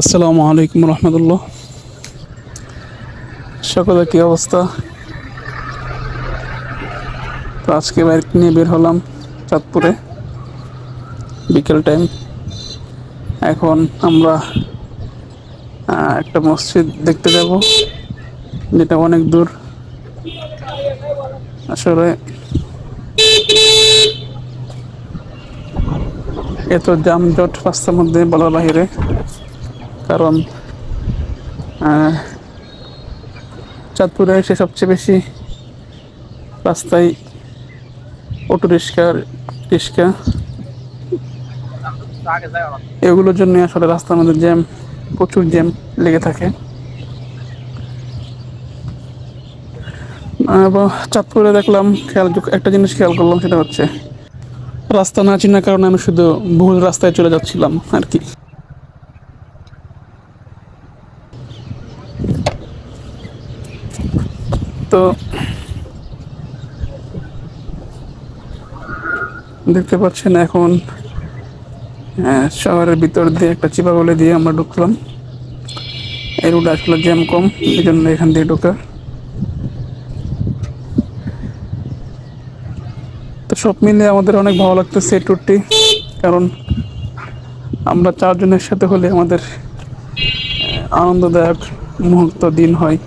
আসসালামু আলাইকুম রহমতুল্লাহ। সকলের কি অবস্থা? তো আজকে বাইক নিয়ে বের হলাম চাঁদপুরে, বিকেল টাইম এখন আমরা একটা মসজিদ দেখতে যাব, যেটা অনেক দূর। আসলে এত যানজট রাস্তার মধ্যে বলার বাহিরে। কারণ চাঁদপুরে এসে সবচেয়ে বেশি রাস্তায় অটো রিক্সা রিক্সা। এগুলোর জন্য আসলে রাস্তার মধ্যে জ্যাম, প্রচুর জ্যাম লেগে থাকে। এবং চাঁদপুরে দেখলাম খেয়াল, একটা জিনিস খেয়াল করলাম, সেটা হচ্ছে, রাস্তা না চিনার কারণে আমি শুধু ভুল রাস্তায় চলে যাচ্ছিলাম আর কি। তো দেখতে পাচ্ছেন এখন আহ, শহরের ভিতর দিয়ে একটা চিপা গলে দিয়ে আমরা ঢুকলাম। এই রুট আসলে জ্যাম কম এই জন্য এখান দিয়ে ঢোকা। তো সব মিলে আমাদের অনেক ভালো লাগতেছে এই ট্যুরটি কারণ আমরা চারজনের সাথে হলে আমাদের আনন্দদায়ক মুহূর্ত দিন হয়।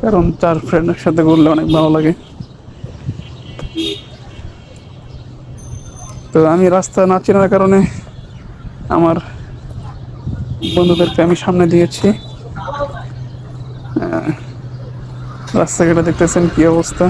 কারণ চার ফ্রেন্ডের সাথে ঘুরলে অনেক ভালো লাগে। তো আমি রাস্তা না চেনার কারণে আমার বন্ধুদেরকে আমি সামনে দিয়েছি। রাস্তাঘাটে দেখতেছেন কি অবস্থা।